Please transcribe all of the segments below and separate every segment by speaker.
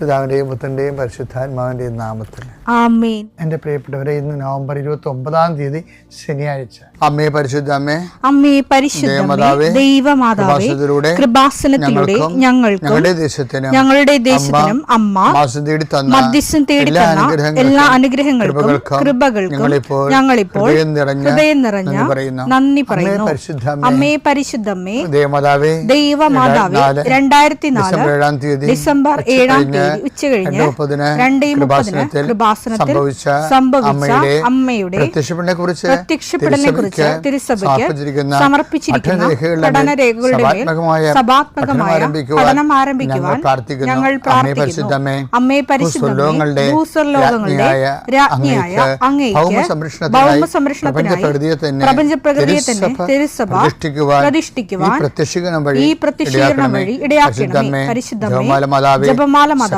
Speaker 1: പിതാവിന്റെയും പുത്രന്റെയും പരിശുദ്ധാത്മാവിന്റെയും നാമത്തിൽ.
Speaker 2: എന്റെ
Speaker 1: എന്റെ പ്രിയപ്പെട്ടവരെ ഇന്ന് നവംബർ ഇരുപത്തി ഒമ്പതാം തീയതി ശനിയാഴ്ച. അമ്മേ പരിശുദ്ധ അമ്മേ
Speaker 2: അമ്മേ പരിശുദ്ധമേ
Speaker 1: ദേവമാതാവേ,
Speaker 2: ദൈവമാതാവേ
Speaker 1: കൃപാസനത്തിലൂടെ ഞങ്ങൾക്കും ഞങ്ങളുടെ ദേശത്തിനും
Speaker 2: ഞങ്ങളുടെ ദേശത്തിനും അമ്മ
Speaker 1: തേടി തന്ന
Speaker 2: മധ്യസ്ഥം തേടി
Speaker 1: എല്ലാ
Speaker 2: തന്ന
Speaker 1: അനുഗ്രഹങ്ങൾക്കും,
Speaker 2: എല്ലാ അനുഗ്രഹങ്ങൾക്കും
Speaker 1: കൃപകൾക്കും ഞങ്ങളിപ്പോൾ
Speaker 2: ഞങ്ങളിപ്പോൾ
Speaker 1: ഹൃദയം നിറഞ്ഞ നന്ദി പറയുന്നു. അമ്മേ പരിശുദ്ധ അമ്മേ,
Speaker 2: അമ്മേ പരിശുദ്ധമ്മേ
Speaker 1: ദൈവമാതാവേ
Speaker 2: ദൈവമാതാവേ
Speaker 1: നാല്
Speaker 2: രണ്ടായിരത്തി നാല്
Speaker 1: ഡിസംബർ ഏഴാം തീയതി ഉച്ച കഴിഞ്ഞ് രണ്ട് സംഭവിച്ച അമ്മയുടെ പ്രത്യക്ഷപ്പെടലിനെ കുറിച്ച്
Speaker 2: പ്രത്യക്ഷപ്പെടലിനെ കുറിച്ച് തിരുസഭയ്ക്ക്
Speaker 1: സമർപ്പിച്ചിരിക്കുന്ന
Speaker 2: സമർപ്പിച്ചിരിക്കുന്ന
Speaker 1: പഠനരേഖകളുടെ മേൽ സഭാത്മകമായ
Speaker 2: സഭാത്മകമായ
Speaker 1: പഠനം ആരംഭിക്കുവാൻ ഞങ്ങൾ പ്രാർത്ഥിക്കുന്നു. ഭൂസ്വർലോകങ്ങളുടെ രാജ്ഞിയായ അങ്ങേക്ക് പ്രപഞ്ചപ്രകൃതിയെ തന്നെ തിരുസഭ പ്രതിഷ്ഠിക്കുവാൻ ഈ പ്രത്യക്ഷീകരണം വഴി
Speaker 2: ഇടയാക്കണമേ പരിശുദ്ധമേ
Speaker 1: ജപമാല മാതാവേ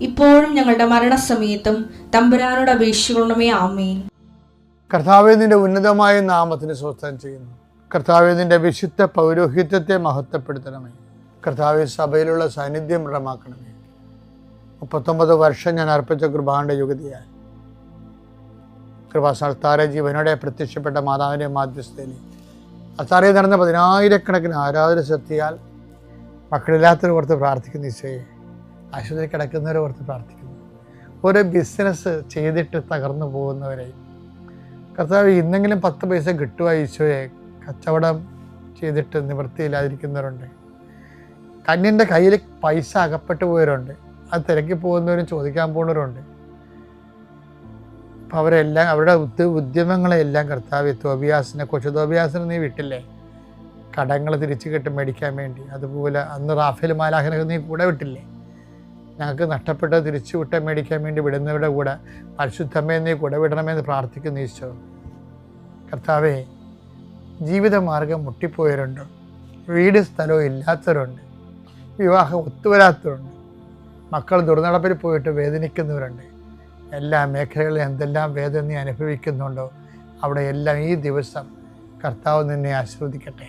Speaker 3: ഇപ്പോഴും ഞങ്ങളുടെ മരണസമയത്തും തമ്പുരാനോട് അപേക്ഷിക്കണമേ ആമേൻ.
Speaker 1: കർത്താവേദിന്റെ ഉന്നതമായ നാമത്തിന് സ്വസ്ഥം ചെയ്യുന്നു. കർത്താവേദിന്റെ വിശുദ്ധ പൗരോഹിത്യത്തെ മഹത്വപ്പെടുത്തണമേ. കർത്താവ് സഭയിലുള്ള സാന്നിധ്യം ദൃഢമാക്കണമേ. മുപ്പത്തൊമ്പത് വർഷം ഞാൻ അർപ്പിച്ച കൃപാണ്ട യുഗതിയായി കൃപാസ്ഥാന ജീവനോടെ പ്രത്യക്ഷപ്പെട്ട മാതാവിന്റെ മാധ്യസ്ഥയിൽ അത്താറയിൽ നടന്ന പതിനായിരക്കണക്കിന് ആരാധന ശക്തിയാൽ മക്കളില്ലാത്തവർ ഓർത്ത് പ്രാർത്ഥിക്കുന്ന ഈശോയെ ആശുപത്രി കിടക്കുന്നവരെ ഓർത്ത് പ്രാർത്ഥിക്കുന്നു. ഓരോ ബിസിനസ് ചെയ്തിട്ട് തകർന്നു പോകുന്നവരെ. കർത്താവ് ഇന്നെങ്കിലും പത്ത് പൈസ കിട്ടുക ഈശോയെ? കച്ചവടം ചെയ്തിട്ട് നിവൃത്തിയില്ലാതിരിക്കുന്നവരുണ്ട്. കന്യന്റെ കയ്യിൽ പൈസ അകപ്പെട്ടു പോയവരുണ്ട്. അത് തിരക്കി പോകുന്നവരും ചോദിക്കാൻ പോകുന്നവരുണ്ട്. അപ്പം അവരെല്ലാം അവരുടെ ഉദ്യ ഉദ്യമങ്ങളെല്ലാം കർത്താവ് തോബിയാസിനെ കൊച്ചു തോബിയാസിനെ നീ വിട്ടില്ലേ? കടങ്ങൾ തിരിച്ചു കിട്ടും മേടിക്കാൻ വേണ്ടി. അതുപോലെ അന്ന് റാഫേൽ മാലാഖനെ നീ കൂടെ വിട്ടില്ലേ? ഞങ്ങൾക്ക് നഷ്ടപ്പെട്ട തിരിച്ചു വിട്ട മേടിക്കാൻ വേണ്ടി വിടുന്നവരുടെ കൂടെ പരിശുദ്ധമേ നീ കൂടെ വിടണമെന്ന് പ്രാർത്ഥിക്കുന്നു ഈശോ. കർത്താവെ ജീവിതമാർഗം മുട്ടിപ്പോയവരുണ്ട്. വീട് സ്ഥലവും ഇല്ലാത്തവരുണ്ട്. വിവാഹം ഒത്തുവരാത്തവരുണ്ട്. മക്കൾ ദുർനടപ്പിൽ പോയിട്ട് വേദനിക്കുന്നവരുണ്ട്. എല്ലാ മേഖലകളിലും എന്തെല്ലാം വേദന നീ അനുഭവിക്കുന്നുണ്ടോ അവിടെ എല്ലാം ഈ ദിവസം കർത്താവ് നിന്നെ ആസ്വദിക്കട്ടെ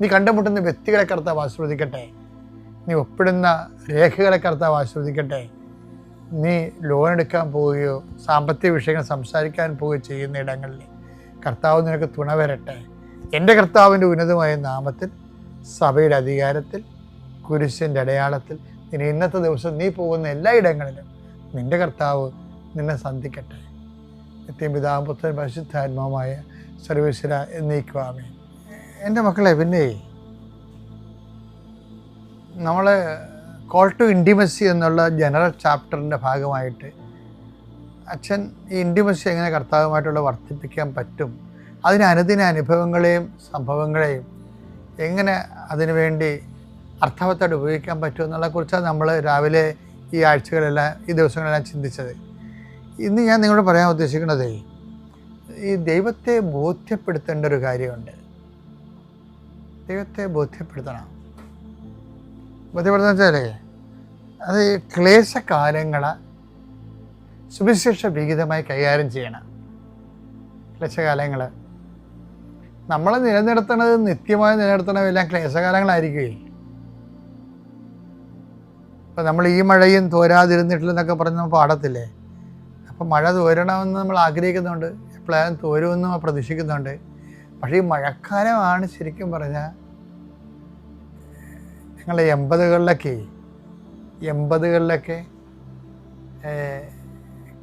Speaker 1: നീ കണ്ടുമുട്ടുന്ന വ്യക്തികളെ കർത്താവ് ആസ്വദിക്കട്ടെ നീ ഒപ്പിടുന്ന രേഖകളെ കർത്താവ് ആസ്വദിക്കട്ടെ നീ ലോൺ എടുക്കാൻ പോവുകയോ സാമ്പത്തിക വിഷയങ്ങൾ സംസാരിക്കാൻ പോവുകയോ ചെയ്യുന്ന ഇടങ്ങളിൽ കർത്താവ് നിനക്ക് തുണ വരട്ടെ. എന്റെ കർത്താവിന്റെ ഉന്നതമായ നാമത്തിൽ സഭയുടെ അധികാരത്തിൽ കുരിശിന്റെ അടയാളത്തിൽ നിന ഇന്നത്തെ ദിവസം നീ പോകുന്ന എല്ലാ ഇടങ്ങളിലും നിന്റെ കർത്താവ് നിന്നെ സന്ധിക്കട്ടെ. നിത്യം പിതാമ്പുത്രൻ പുത്രൻ പരിശുദ്ധാത്മാവുമായ സർവീശ്വര എന്നീക്കുവാമേ എന്റെ മക്കളെ പിന്നെ നമ്മൾ കോൾ ടു ഇന്റിമസി എന്നുള്ള ജനറൽ ചാപ്റ്ററിന്റെ ഭാഗമായിട്ട് അച്ഛൻ ഈ ഇന്റിമസി എങ്ങനെ കർത്താവുമായിട്ടുള്ള വർദ്ധിപ്പിക്കാൻ പറ്റും? അതിന് അനുദിന അനുഭവങ്ങളെയും സംഭവങ്ങളെയും എങ്ങനെ അതിനുവേണ്ടി അർത്ഥവത്തായിട്ട് ഉപയോഗിക്കാൻ പറ്റും എന്നുള്ള കുറിച്ചാണ് നമ്മൾ രാവിലെ ഈ ആഴ്ചകളെല്ലാം ഈ ദിവസങ്ങളെല്ലാം ചിന്തിച്ചത്. ഇന്ന് ഞാൻ നിങ്ങളോട് പറയാൻ ഉദ്ദേശിക്കുന്നത് ഈ ദൈവത്തെ ബോധ്യപ്പെടുത്തേണ്ട ഒരു കാര്യമുണ്ട്. ദൈവത്തെ ബോധ്യപ്പെടുത്തണം. ബോധ്യപ്പെടുത്തുന്ന വെച്ചാലേ അത് ക്ലേശകാലങ്ങളെ സുവിശേഷ വിഹിതമായി കൈകാര്യം ചെയ്യണം. ക്ലേശകാലങ്ങൾ നമ്മൾ നിലനിർത്തണത് നിത്യമായി നിലനിർത്തണമെല്ലാം ക്ലേശകാലങ്ങളായിരിക്കുകയും. ഇപ്പം നമ്മൾ ഈ മഴയും തോരാതിരുന്നിട്ടില്ലെന്നൊക്കെ പറഞ്ഞ് നമ്മൾ പാടത്തില്ലേ? അപ്പം മഴ തോരണമെന്ന് നമ്മൾ ആഗ്രഹിക്കുന്നുണ്ട്. എപ്പോഴായാലും തോരുമെന്ന് പ്രതീക്ഷിക്കുന്നുണ്ട്. പക്ഷേ ഈ മഴക്കാലമാണ് ശരിക്കും പറഞ്ഞാൽ ഞങ്ങൾ എൺപതുകളിലൊക്കെ എൺപതുകളിലൊക്കെ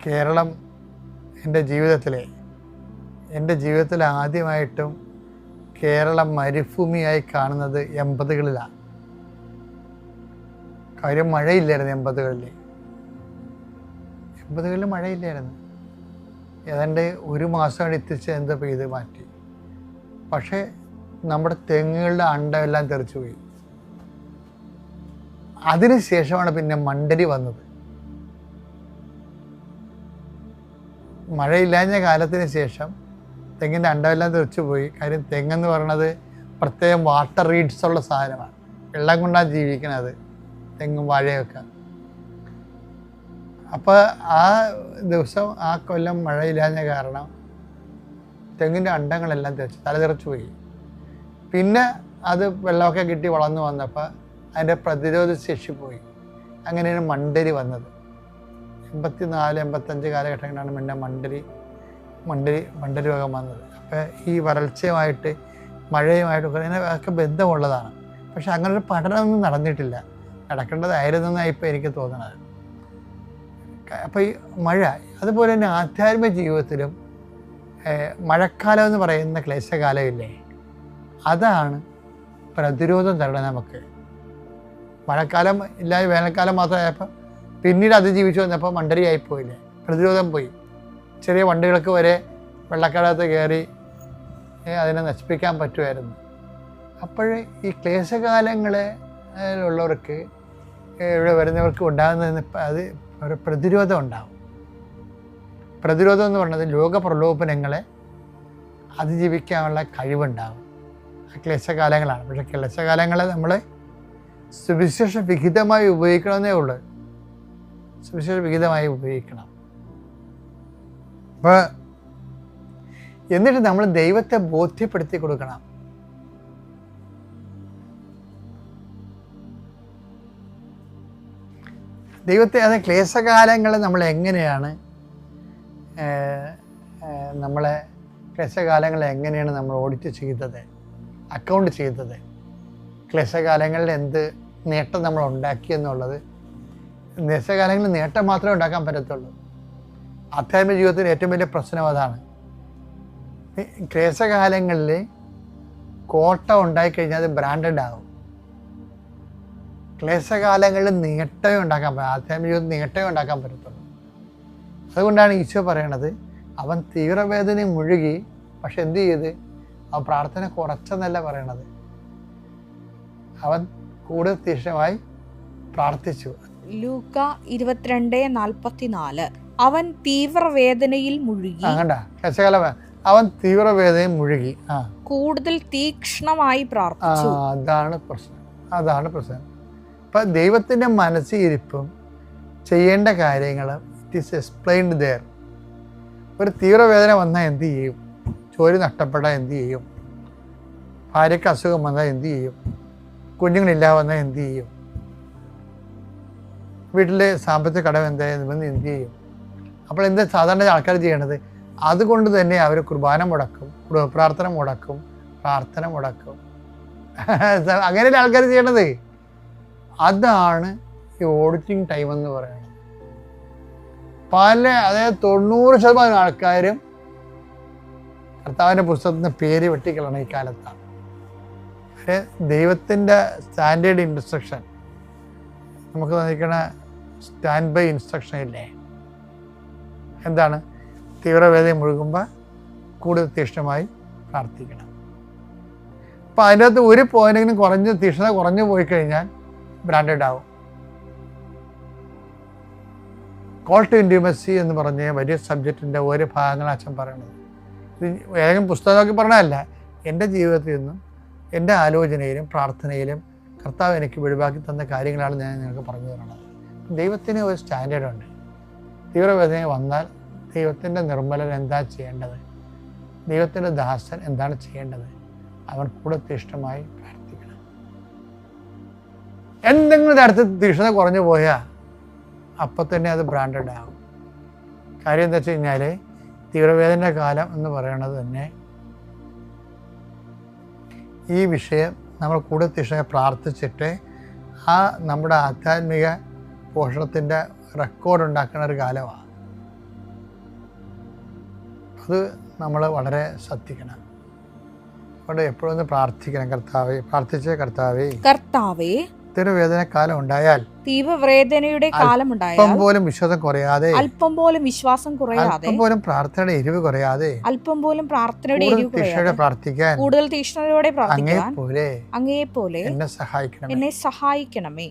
Speaker 1: കേരളം എന്റെ ജീവിതത്തിലെ എന്റെ ജീവിതത്തിൽ ആദ്യമായിട്ടും കേരളം മരുഭൂമിയായി കാണുന്നത് എൺപതുകളിലാണ് കാര്യം മഴയില്ലായിരുന്നു എൺപതുകളിൽ എൺപതുകളിൽ മഴയില്ലായിരുന്നു. ഏതാണ്ട് ഒരു മാസം അടുത്തിച്ച് എന്താ പെയ്ത് മാറ്റി. പക്ഷേ നമ്മുടെ തെങ്ങുകളുടെ അണ്ടമെല്ലാം തെറിച്ചു പോയി അതിനുശേഷമാണ് പിന്നെ മണ്ടരി വന്നത്. മഴയില്ലാഞ്ഞ കാലത്തിന് ശേഷം തെങ്ങിന്റെ അണ്ടമെല്ലാം തെറിച്ചു പോയി. കാര്യം തെങ്ങെന്ന് പറയണത് പ്രത്യേകം വാട്ടർ റീഡ്സ് ഉള്ള സാധനമാണ്. വെള്ളം കൊണ്ടാണ് ജീവിക്കണത് തെങ്ങും വാഴയൊക്കെ അപ്പോൾ ആ ദിവസം ആ കൊല്ലം മഴയില്ലാഞ്ഞ കാരണം തെങ്ങിന്റെ അണ്ടങ്ങളെല്ലാം തെറിച്ച് തലതെറിച്ചു പോയി. പിന്നെ അത് വെള്ളമൊക്കെ കിട്ടി വളർന്നു വന്നപ്പോൾ അതിന്റെ പ്രതിരോധ ശേഷി പോയി. അങ്ങനെയാണ് മണ്ടരി വന്നത്. എൺപത്തി നാല് എൺപത്തഞ്ച് കാലഘട്ടങ്ങളിലാണ് പിന്നെ മണ്ടരി മണ്ടരി മണ്ടരി രോഗം വന്നത്. അപ്പോൾ ഈ വരൾച്ചയുമായിട്ട് മഴയുമായിട്ടൊക്കെ ഇതിനെ ഒക്കെ ബന്ധമുള്ളതാണ്. പക്ഷെ അങ്ങനെ ഒരു പഠനമൊന്നും നടന്നിട്ടില്ല. നടക്കേണ്ടതായിരുന്നെന്നാണ് ഇപ്പോൾ എനിക്ക് തോന്നുന്നത് അപ്പോൾ ഈ മഴ അതുപോലെ തന്നെ ആധ്യാത്മിക ജീവിതത്തിലും മഴക്കാലം എന്ന് പറയുന്ന ക്ലേശകാലമില്ലേ? അതാണ് പ്രതിരോധം തരണം നമുക്ക്. മഴക്കാലം ഇല്ലാതെ വേനൽക്കാലം മാത്രമായപ്പോൾ പിന്നീട് അതിജീവിച്ചു വന്നപ്പോൾ മണ്ടരിയായി പോയില്ലേ? പ്രതിരോധം പോയി. ചെറിയ വണ്ടികൾക്ക് വരെ വെള്ളക്കടത്ത് കയറി അതിനെ നശിപ്പിക്കാൻ പറ്റുമായിരുന്നു. അപ്പോൾ ഈ ക്ലേശകാലങ്ങളിലുള്ളവർക്ക് ഇവിടെ വരുന്നവർക്ക് ഉണ്ടാകുന്നതിന് അത് ഒരു പ്രതിരോധം ഉണ്ടാവും. പ്രതിരോധം എന്ന് പറയുന്നത് ലോക പ്രലോഭനങ്ങളെ അതിജീവിക്കാനുള്ള കഴിവുണ്ടാവും. ക്ലേശകാലങ്ങളാണ്. പക്ഷേ ക്ലേശകാലങ്ങളെ നമ്മൾ സുവിശേഷ വിഹിതമായി ഉപയോഗിക്കണമെന്നേ ഉള്ളൂ. സുവിശേഷ വിഹിതമായി ഉപയോഗിക്കണം. അപ്പോൾ എന്നിട്ട് നമ്മൾ ദൈവത്തെ ബോധ്യപ്പെടുത്തി കൊടുക്കണം. ദൈവത്തെ അത് ക്ലേശകാലങ്ങൾ നമ്മൾ എങ്ങനെയാണ് നമ്മളെ ക്ലേശകാലങ്ങളെ എങ്ങനെയാണ് നമ്മൾ ഓഡിറ്റ് ചെയ്തത് അക്കൗണ്ട് ചെയ്തത് ക്ലേശകാലങ്ങളിൽ എന്ത് നേട്ടം നമ്മൾ ഉണ്ടാക്കി എന്നുള്ളത് നിശകാലങ്ങളിൽ നേട്ടം മാത്രമേ ഉണ്ടാക്കാൻ പറ്റത്തുള്ളൂ. ആധ്യാത്മിക ജീവിതത്തിൽ ഏറ്റവും വലിയ പ്രശ്നം അതാണ്. ക്ലേശകാലങ്ങളിൽ കോട്ട ഉണ്ടായിക്കഴിഞ്ഞാൽ അത് ബ്രാൻഡഡ് ആകും ക്ലേശകാലങ്ങളിൽ നേട്ടമേ ഉണ്ടാക്കാൻ പറ്റും ആധ്യാത്മിക ജീവിതത്തിൽ നേട്ടമേ ഉണ്ടാക്കാൻ പറ്റത്തുള്ളൂ. അതുകൊണ്ടാണ് ഈശോ പറയണത് അവൻ തീവ്രവേദന മുഴുകി പക്ഷെ എന്ത് ചെയ്ത്? അവൻ പ്രാർത്ഥന കുറച്ചെന്നല്ല പറയണത്. അവൻ കൂടുതൽ തീക്ഷണമായി പ്രാർത്ഥിച്ചു.
Speaker 4: ലൂക്ക ഇരുപത്തിരണ്ട് നാൽപ്പത്തിനാല്. അവൻ തീവ്രവേദനയിൽ മുഴുകി.
Speaker 1: അവൻ തീവ്രവേദനയിൽ മുഴുകി. ആ.
Speaker 4: കൂടുതൽ തീക്ഷ്ണമായി പ്രാർത്ഥിച്ചു.
Speaker 1: അതാണ് പ്രശ്നം. അതാണ് പ്രശ്നം. ഇപ്പൊ ദൈവത്തിന്റെ മനസ്സിരിപ്പും ചെയ്യേണ്ട കാര്യങ്ങൾ ഇറ്റ് ഈസ് എക്സ്പ്ലെയിൻഡ് ദെയർ ഒരു തീവ്രവേദന വന്നാൽ എന്ത് ചെയ്യും? ജോലി നഷ്ടപ്പെട്ടാൽ എന്ത് ചെയ്യും? ഭാര്യയ്ക്ക് അസുഖം വന്നാൽ എന്ത് ചെയ്യും? കുഞ്ഞുങ്ങളില്ല വന്നാൽ എന്ത് ചെയ്യും? വീട്ടിലെ സാമ്പത്തിക കടം എന്തായാലും എന്ത് ചെയ്യും? അപ്പോൾ എന്താ സാധാരണ ആൾക്കാർ ചെയ്യണത്? അതുകൊണ്ട് തന്നെ അവർ കുർബാന മുടക്കും പ്രാർത്ഥന മുടക്കും പ്രാർത്ഥന മുടക്കും. അങ്ങനെയല്ല ആൾക്കാർ ചെയ്യണത്? അതാണ് ഈ ഓഡിറ്റിംഗ് ടൈം എന്ന് പറയുന്നത്. പല അതായത് തൊണ്ണൂറ് ശതമാനം ആൾക്കാരും കർത്താവിന്റെ പുസ്തകത്തിന് പേര് വെട്ടിക്കളണം ഈ കാലത്താണ്. പക്ഷേ ദൈവത്തിന്റെ സ്റ്റാൻഡേർഡ് ഇൻസ്ട്രക്ഷൻ നമുക്ക് തന്നിരിക്കണ സ്റ്റാൻഡ് ബൈ ഇൻസ്ട്രക്ഷൻ ഇല്ലേ? എന്താണ്? തീവ്രവേദന മുഴുകുമ്പോൾ കൂടുതൽ തീക്ഷ്ണമായി പ്രാർത്ഥിക്കണം. അപ്പം അതിന്റെ അകത്ത് ഒരു പോയിന്റെങ്കിലും കുറഞ്ഞ് തീക്ഷ്ണത കുറഞ്ഞു പോയി കഴിഞ്ഞാൽ ബ്രാൻഡഡ് ആവും. കോൾ ടു ഇൻഡ്യൂമസി എന്ന് പറഞ്ഞ വലിയ സബ്ജക്റ്റിന്റെ ഓരോ ഭാഗങ്ങൾ അച്ഛൻ പറയണത് ഇത് ഏതെങ്കിലും പുസ്തകമൊക്കെ പറഞ്ഞതല്ല. എന്റെ ജീവിതത്തിൽ നിന്നും എന്റെ ആലോചനയിലും പ്രാർത്ഥനയിലും കർത്താവ് എനിക്ക് വെളിവാക്കി തന്ന കാര്യങ്ങളാണ് ഞാൻ നിങ്ങൾക്ക് പറഞ്ഞു തരുന്നത്. ദൈവത്തിന് ഒരു സ്റ്റാൻഡേർഡ് ഉണ്ട്. തീവ്രവേദന വന്നാൽ ദൈവത്തിന്റെ നിർമ്മലൻ എന്താ ചെയ്യേണ്ടത്? ദൈവത്തിന്റെ ദാസൻ എന്താണ് ചെയ്യേണ്ടത്? അവൻ കൂടെ തീഷ്ണമായി പ്രാർത്ഥിക്കണം. എന്തെങ്കിലും തരത്തിൽ തീഷ്ണത കുറഞ്ഞു പോയാൽ അപ്പം തന്നെ അത് ബ്രാൻഡഡ് ആകും. കാര്യം എന്താ വെച്ച് കഴിഞ്ഞാൽ തീവ്രവേദന കാലം എന്ന് പറയുന്നത് തന്നെ ഈ വിഷയം നമ്മൾ കൂടുതൽ വിഷയം പ്രാർത്ഥിച്ചിട്ട് ആ നമ്മുടെ ആധ്യാത്മിക പോഷണത്തിന്റെ റെക്കോർഡ് ഉണ്ടാക്കുന്ന ഒരു കാലമാണ്. അത് നമ്മൾ വളരെ ശ്രദ്ധിക്കണം. അതുകൊണ്ട് എപ്പോഴും പ്രാർത്ഥിക്കണം കർത്താവേ പ്രാർത്ഥിച്ചേ കർത്താവേ.
Speaker 4: കർത്താവേ
Speaker 1: തീവ്രവേദന കാലം ഉണ്ടായാൽ
Speaker 4: തീവ്രവേദനയുടെ
Speaker 1: കാലം
Speaker 4: അല്പം
Speaker 1: പോലും വിശ്വാസം കുറയാതെ
Speaker 4: അല്പം പോലും വിശ്വാസം കുറയാതെ
Speaker 1: അല്പം പോലും പ്രാർത്ഥനയുടെ എരിവ് കുറയാതെ
Speaker 4: അല്പം പോലും പ്രാർത്ഥനയുടെ എരിവ് കുറയാതെ
Speaker 1: പ്രാർത്ഥിക്കാൻ
Speaker 4: കൂടുതൽ തീഷ്ണതയോടെ
Speaker 1: അങ്ങേ
Speaker 4: പ്രാർത്ഥിക്കാൻ
Speaker 1: പോലെ
Speaker 4: അങ്ങേപോലെ
Speaker 1: എന്നെ സഹായിക്കണം
Speaker 4: എന്നെ സഹായിക്കണമേ.